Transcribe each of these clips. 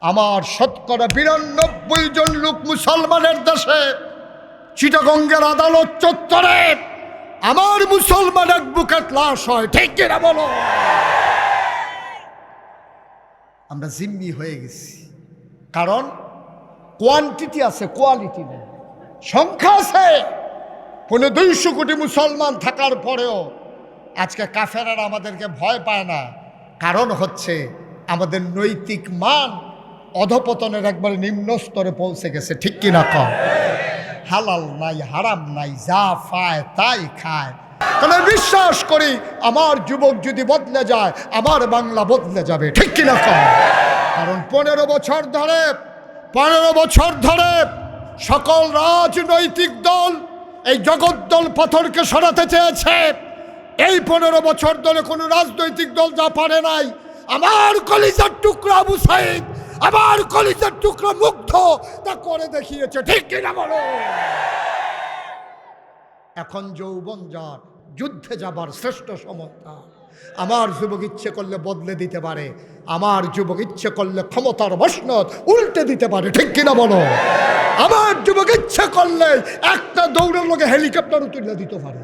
আমার শতকরা বিরানব্বই জন লোক মুসলমানের দেশে, চিটাগঙ্গের আদালত চত্বরে আমার মুসলমান এক বুকেট লাশ হয়, ঠিক কিনা বলো? আমরা জিম্মি হয়ে গেছি। কারণ কোয়ান্টিটি আছে কোয়ালিটি নেই। সংখ্যা আছে। কোনো দুইশো কোটি মুসলমান থাকার পরেও আজকে কাফেরারা আমাদেরকে ভয় পায় না। কারণ হচ্ছে আমাদের নৈতিক মান অধপতনের একবারে নিম্ন স্তরে পৌঁছে গেছে, ঠিক কিনা? কম হালাল নাই, হারাম নাই, যা পায় তাই খায়। তাহলে বিশ্বাস করি, আমার যুবক যদি বদলে যায়, আমার বাংলা বদলে যাবে, ঠিক কিনা? কম কারণ পনেরো বছর ধরে, পনেরো বছর ধরে সকল রাজনৈতিক দল এই জগদ্দল পাথরকে সরাতে চেয়েছে। এই পনেরো বছর ধরে কোনো রাজনৈতিক দল যা পারে নাই, আমার কলিজার টুকরা আবু সাইদ। আমার কলিজার টুকরা মুগ্ধ তা করে দেখিয়েছে। ঠিক কিনা বলো? এখন যৌবন যার, যুদ্ধে যাবার শ্রেষ্ঠ সময় আমার যুবক ইচ্ছে করলে বদলে দিতে পারে, আমার যুবক ইচ্ছে করলে ক্ষমতার বসনত উল্টে দিতে পারে, ঠিক কিনা বলো? আমার যুবক ইচ্ছে করলে একটা দৌড়ের লোকে হেলিকপ্টারও তুলে দিতে পারে।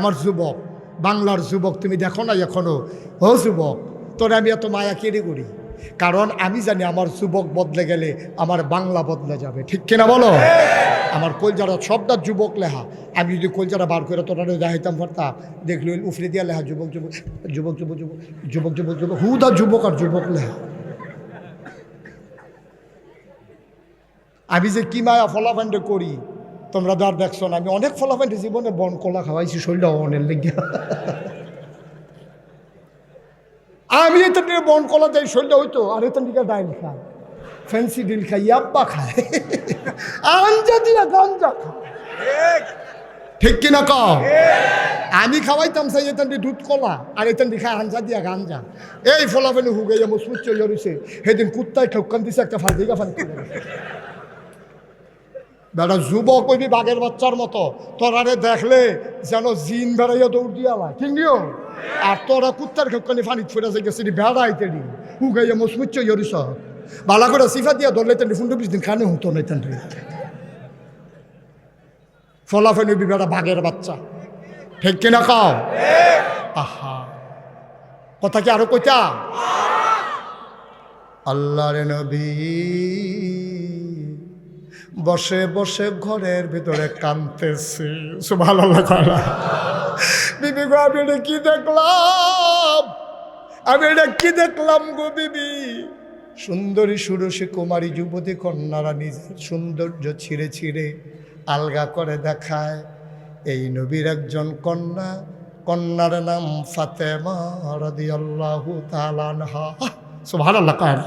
আমার যুবক, বাংলার যুবক তুমি দেখো না এখনও। ও যুবক, তোর আমি এত মায়া কেড়ে করি? কারণ আমি জানি আমার যুবক বদলে গেলে আমার বাংলা বদলে যাবে। ঠিক কিনা বলো? আমার কলজারা সবটা যুবক লেহা আমি যদি কলজারা বার করে তোরা দেখাইতাম পারতাম দেখলি উফরে দিয়া লেহা যুবক যুবক যুবক যুবক যুবক যুবক যুবক যুবক, হুদা যুবক আর যুবক লেহা আমি যে কি মায়া ফলাফান্ডে করি, তোমরা তো আর দেখছ না, আমি অনেক ফলাফান্ডে জীবনে বন কলা খাওয়াইছি শরীরটা অনেক লেগে নিয়ে বন কলা দেয় শরীরটা হইতো আর এত দিকে ডাইল খায়। ফ্যান্সি ডিল খায় ইয়াব্বা খায়। আঞ্জা দিয়া গাঞ্জা খায়। ঠিক। কিনা ক আমি খাওয়াইতাম সাই এতান দুধ কলা আর এতান খায় আঞ্জা দিয়া গাঞ্জা। এই ফলাফানি হুগাইয়া মুসমুচ চলে রয়েছে সেদিন কুত্তায় ঠকান দিছে একটা ফাল ফান করে বেটা যুবক কইবি বাঘের বাচ্চার মতো। তোরারে দেখলে যেন জিন বেড়াইয়া দৌড় দিয়া ঠিক নিও? আর তোরা কুত্তার খেপকানি ফানি ফুটে যাই গেছে বেড়া আইতে দি হুগাইয়া মুসমুচ্চ ইয়রিস বালা করে সিফা দিয়া ধরলে তেন ফুন্ডু বিশ দিন খানে হতো নাই তেন ফলাফল বেড়া বাঘের বাচ্চা। ঠিক কিনা কাও? আহা। কথা কি আরও কইতা? আল্লাহর নবী বসে বসে ঘরের ভিতরে কানতেছে ভালো লাগা বিবি গো, আমি এটা কি দেখলাম? আমি এটা কি দেখলাম গো বিবি? সুন্দরী সুরসী কুমারী যুবতী কন্যারা নিজের সৌন্দর্য ছিঁড়ে ছিঁড়ে আলগা করে দেখায়। এই নবীর একজন কন্যা, কন্যার নাম ফাতেমা তাআলা আনহা। সুবহানাল্লাহ কার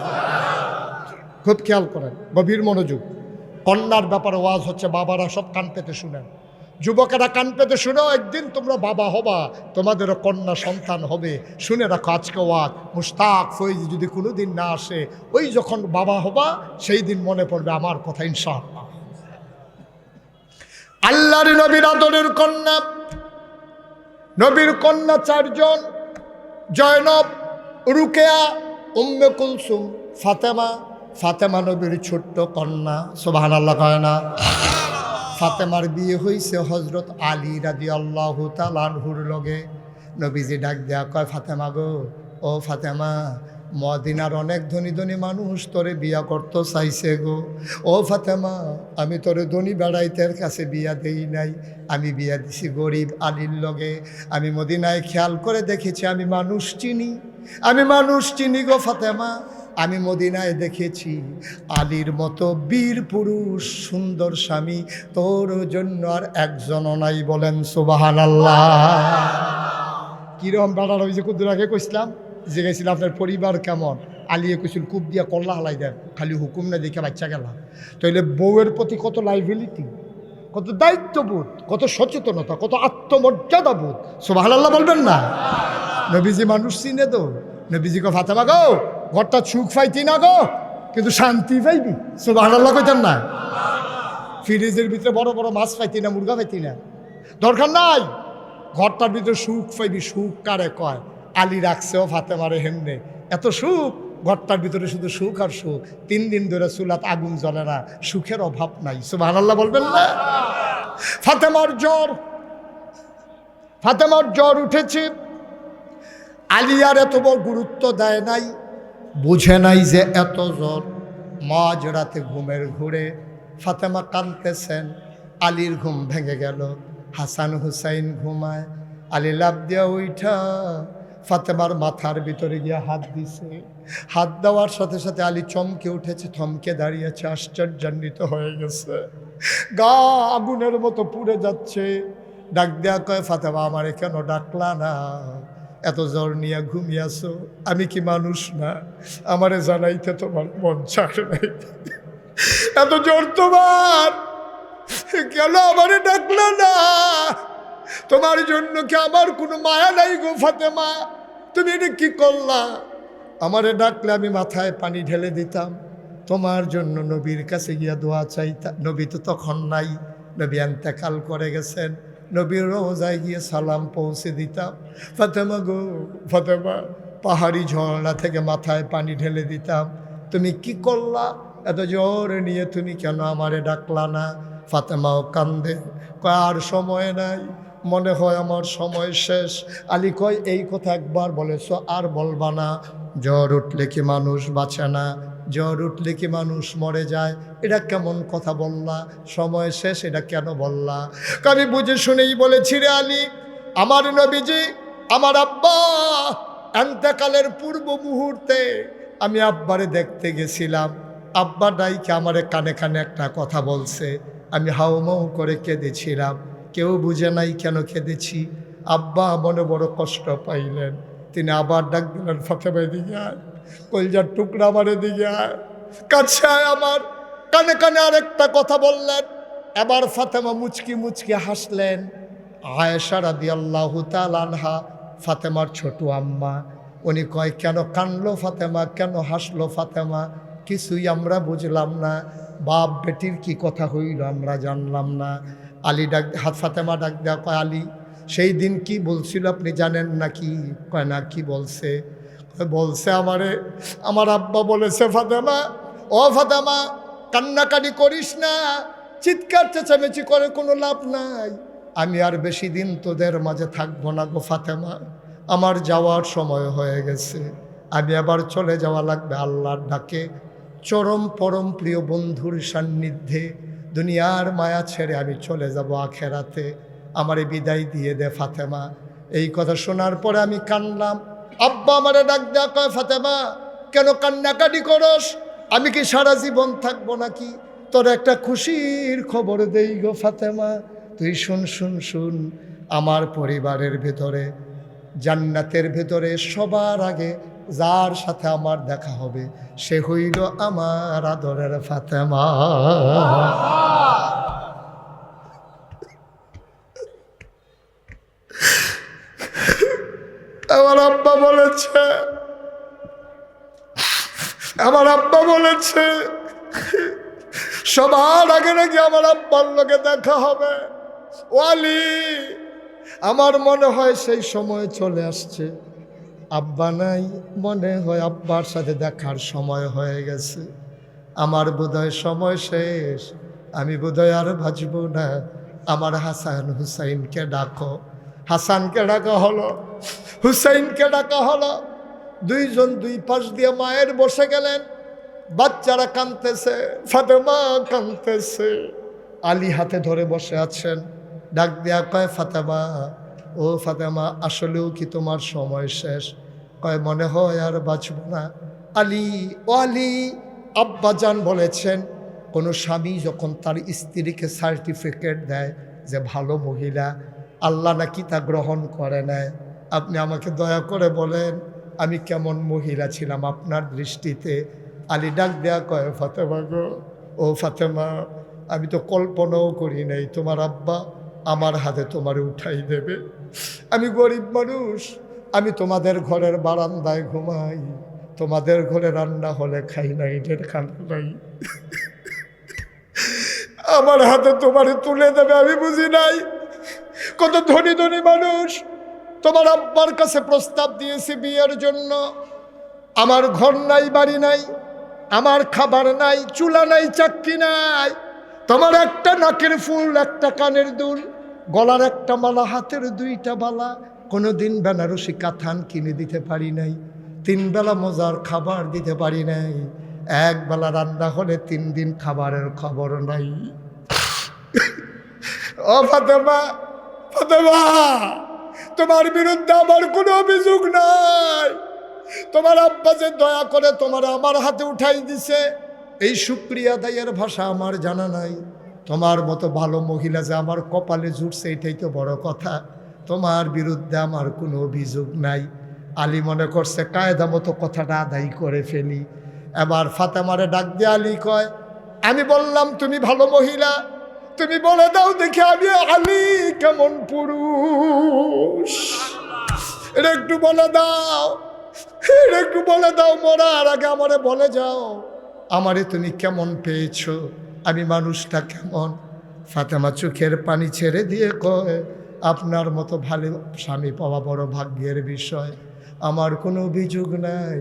খুব খেয়াল করেন, গভীর মনোযোগ। কন্যার ব্যাপারে ওয়াজ হচ্ছে, বাবারা সব কান পেতে শুনেন। যুবকেরা কান পেতে শুনেও একদিন তোমরা বাবা হবা, তোমাদেরও কন্যা সন্তান হবে। শুনে রাখো, আজকে ওয়াজ। মুস্তাক ফৈজ যদি কোনো দিন না আসে, ওই যখন বাবা হবা, সেই দিন মনে পড়বে আমার কথা, ইনশাআল্লাহ। আল্লাহর নবীর আদরের কন্যা, নবীর কন্যা চারজন, জয়নব, রুকেয়া, উম্মে কুলসুম, ফাতেমা ফাতেমা নবীর ছোট্ট কন্যা সোবাহান আল্লাহ কয় না? ফাতেমার বিয়ে হয়েছে হজরত আলী রাজি আল্লাহ তালানহুর লগে। নবীজি ডাক দেয়া কয়, ফাতেমা গো, ও ফাতেমা, মদিনার অনেক ধনী ধনী মানুষ তোরে বিয়া করতে চাইছে গো। ও ফাতেমা, আমি তোরে ধনী বেড়াইতের কাছে বিয়া দেই নাই, আমি বিয়া দিছি গরিব আলীর লগে। আমি মদিনায় খেয়াল করে দেখেছি, আমি মানুষ চিনি। আমি মানুষ চিনি গো ফাতেমা আমি মদিনায় দেখেছি আলীর মতো বীর পুরুষ, সুন্দর স্বামী। তোর জন্য আর একজনও নাই বলেন সুবাহান আল্লাহ কিরম বেড়ার ওই যে কুদ্দুর আগে কইছিলাম, যে গেছিল আপনার পরিবার কেমন? আলিয়ে কইছিল, কূপ দিয়া কল্লা হালাই দেন, খালি হুকুম না দেখে বাচ্চা গেলাম তাইলে বউয়ের প্রতি কত লাইবিলিটি কত দায়িত্ববোধ, কত সচেতনতা, কত আত্মমর্যাদা বোধ সুবাহ আল্লাহ বলবেন না। নবীজি মানুষ চিনে তো। নবীজি কো ফাতেমা গো ঘরটা সুখ পাইতি না গো, কিন্তু শান্তি পাইবি। সুবাহ আল্লাহ কইতেন না। ফ্রিজের ভিতরে বড় বড় মাছ পাইতি না, মুরগা পাইতি না। দরকার নাই। ঘরটার ভিতরে সুখ পাইবি, সুখ কারে কয়? আলী রাখছেও ফাতেমারে হেমনে। এত সুখ, ঘরটার ভিতরে শুধু সুখ আর সুখ। তিন দিন ধরে চুলাত আগুন জ্বলে না, সুখের অভাব নাই। সুবাহ বলবেন না? ফাতেমার জ্বর। ফাতেমার জ্বর উঠেছে। আলিয়ার এত বড় গুরুত্ব দেয় নাই। বুঝে নাই যে এত জ্বর। মাঝ রাতে ঘুমের ঘুরে, ফাতেমা কাঁদতেছেন, আলীর ঘুম ভেঙে গেল। হাসান হুসাইন ঘুমায়, আলী লাভ দিয়া উঠা ফাতেমার মাথার ভিতরে গিয়ে হাত দিছে। হাত দেওয়ার সাথে সাথে আলী চমকে উঠেছে, থমকে দাঁড়িয়েছে, আশ্চর্যান্বিত হয়ে গেছে। গা আগুনের মতো পুড়ে যাচ্ছে। ডাক দেয়া কয়, ফাতেমা, আমারে কেন ডাকলা না? এত জ্বর নিয়ে ঘুমিয়াছো আমি কি মানুষ না? আমারে জানাইতে তোমার মন চাক নাই। এত জ্বর তোমার। কেন আমারে ডাকলা না? তোমার জন্য কি আমার কোনো মায়া নাই গো ফাতেমা? তুমি এটা কি করলা? আমারে ডাকলে আমি মাথায় পানি ঢেলে দিতাম। তোমার জন্য নবীর কাছে গিয়া দোয়া চাইতাম নবী তো তখন নাই। নবী এন্তেকাল করে গেছেন। নবীর রোজায় গিয়ে সালাম পৌঁছে দিতাম। ফাতেমা গো, ফাতেমা, পাহাড়ি ঝর্ণা থেকে মাথায় পানি ঢেলে দিতাম। তুমি কি করলা? এত জোরে নিয়ে তুমি কেন আমারে ডাকলা না? ফাতেমাও কান্দে, কয়, আর সময় নাই, মনে হয় আমার সময় শেষ। আলী কয়, এই কথা একবার বলেছ, আর বলবা না। জ্বর উঠলে কি মানুষ বাঁচে না? জ্বর উঠলে কি মানুষ মরে যায়? এটা কেমন কথা বললা? সময় শেষ, এটা কেন বললা? আমি বুঝে শুনেই বলেছি রে আলী, আমার নবীজি, আমার আব্বা, এন্তেকালের পূর্ব মুহূর্তে আমি আব্বারে দেখতে গেছিলাম। আব্বা ডাইকে আমারে কানে কানে একটা কথা বলছে। আমি হাউমাউ করে কেঁদেছিলাম। কেউ বুঝে নাই কেন কেঁদেছি? আব্বা মনে বড় কষ্ট পাইলেন। তিনি আবার ডাক দিলেন দিকে আয়। কলজার টুকরা আমারে দিকে আয়। কাছে আমার। কানে কানে আরেকটা কথা বললেন। এবার ফাতেমা মুচকি মুচকি হাসলেন। আয়েশা রাদি আল্লাহ আনহা, ফাতেমার ছোট আম্মা। উনি কয়, কেন কানলো ফাতেমা? কেন হাসলো ফাতেমা? কিছুই আমরা বুঝলাম না। বাপ বেটির কি কথা হইল আমরা জানলাম না। আলী ডাক, হাত ফাতেমা ডাক দেওয়া কয়, আলী, সেই দিন কি বলছিল আপনি জানেন নাকি? কয়, না, কি বলছে? বলছে আমারে, আমার আব্বা বলেছে, ফাতেমা, ও ফাতেমা, কান্নাকাটি করিস না, চিৎকার চেঁচামেচি করে কোনো লাভ নাই। আমি আর বেশি দিন তোদের মাঝে থাকব না গো ফাতেমা। আমার যাওয়ার সময় হয়ে গেছে। আমি আবার চলে যাওয়া লাগবে আল্লাহর ডাকে। চরম পরম প্রিয় বন্ধুর সান্নিধ্যে, দুনিয়ার মায়া ছেড়ে আমি চলে যাব আখেরাতে। আমারে বিদায় দিয়ে দে ফাতেমা। এই কথা শোনার পরে আমি কানলাম আব্বা আমারে ডাক দেয়া কয়, ফাতেমা, কেন কান্নাকাটি করস? আমি কি সারা জীবন থাকব নাকি? তোর একটা খুশির খবর দেই গো, ফাতেমা। তুই শুন শুন শুন, আমার পরিবারের ভেতরে, জান্নাতের ভেতরে সবার আগে যার সাথে আমার দেখা হবে, সে হইল আমার আদরের ফাতেমা। আমার আব্বা বলেছে। আমার আব্বা বলেছে, সবার আগে নাকি আমার আব্বার লোকে দেখা হবে। ওয়ালি, আমার মনে হয় সেই সময় চলে আসছে। আব্বা নাই, মনে হয় আব্বার সাথে দেখার সময় হয়ে গেছে। আমার বোধহয় সময় শেষ, আমি বোধহয় আর বাঁচব না। আমার হাসান হুসাইনকে ডাকো। হাসানকে ডাকা হলো। হুসাইনকে ডাকা হলো। দুইজন দুই পাশ দিয়ে মায়ের বসে গেলেন। বাচ্চারা কাঁদতেছে, ফাতেমা কাঁদতেছে। আলী হাতে ধরে বসে আছেন। ডাক দেয়া কয়, ফাতেমা, ও ফাতেমা, আসলেও কি তোমার সময় শেষ? কয়, মনে হয় আর বাঁচব না। আলী, ও আলী আব্বাজান বলেছেন, কোনো স্বামী যখন তার স্ত্রীকে সার্টিফিকেট দেয় যে ভালো মহিলা, আল্লাহ নাকি তা গ্রহণ করে নেয়। আপনি আমাকে দয়া করে বলেন, আমি কেমন মহিলা ছিলাম আপনার দৃষ্টিতে। আলী ডাক দেয়া কয়, ফাতেমা গো, ও ফাতেমা, আমি তো কল্পনাও করি নাই, তোমার আব্বা আমার হাতে তোমার উঠাই দেবে। আমি গরিব মানুষ, আমি তোমাদের ঘরের বারান্দায় ঘুমাই, তোমাদের ঘরে রান্না হলে খাই না ইটের খানা নাই। আমার হাতে তোমারে তুলে দেবে, আমি বুঝি নাই। কত ধনী ধনী মানুষ তোমার আব্বার কাছে প্রস্তাব দিয়েছি বিয়ের জন্য। আমার ঘর নাই, বাড়ি নাই, আমার খাবার নাই, চুলা নাই চাকরি নাই। তোমার একটা নাকের ফুল, একটা কানের দুল, গলার একটা মালা, হাতের দুইটা বালা। কোনো দিন বেনারসি কাথান কিনে দিতে পারি নাই, তিন বেলা মজার খাবার দিতে পারি নাই। এক বেলা রান্না হলে তিন দিন খাবারের খবর নাই। ও ফাতেমা ফাতেমা! তোমার বিরুদ্ধে আমার কোনো অভিযোগ নাই। তোমার আব্বা যে দয়া করে তোমার আমার হাতে উঠাই দিছে, এই সুক্রিয়া দায়ের ভাষা আমার জানা নাই। তোমার মতো ভালো মহিলা যে আমার কপালে জুটছে, এটাই তো বড় কথা। তোমার বিরুদ্ধে আমার কোনো অভিযোগ নাই। আলী মনে করছে, কায়দা মতো কথাটা আদায় করে ফেলি। এবার ফাতেমারে ডাক দিয়ে আলী কয়, আমি বললাম তুমি ভালো মহিলা তুমি বলে দাও দেখি আমি আলী কেমন পুরুষ। এটা একটু বলে দাও এটা একটু বলে দাও মরার আগে আমারে বলে যাও। আমারে তুমি কেমন পেয়েছ? আমি মানুষটা কেমন? ফাতেমা চোখের পানি ছেড়ে দিয়ে কয়, আপনার মতো ভালো স্বামী পাওয়া বড় ভাগ্যের বিষয়। আমার কোনো অভিযোগ নাই।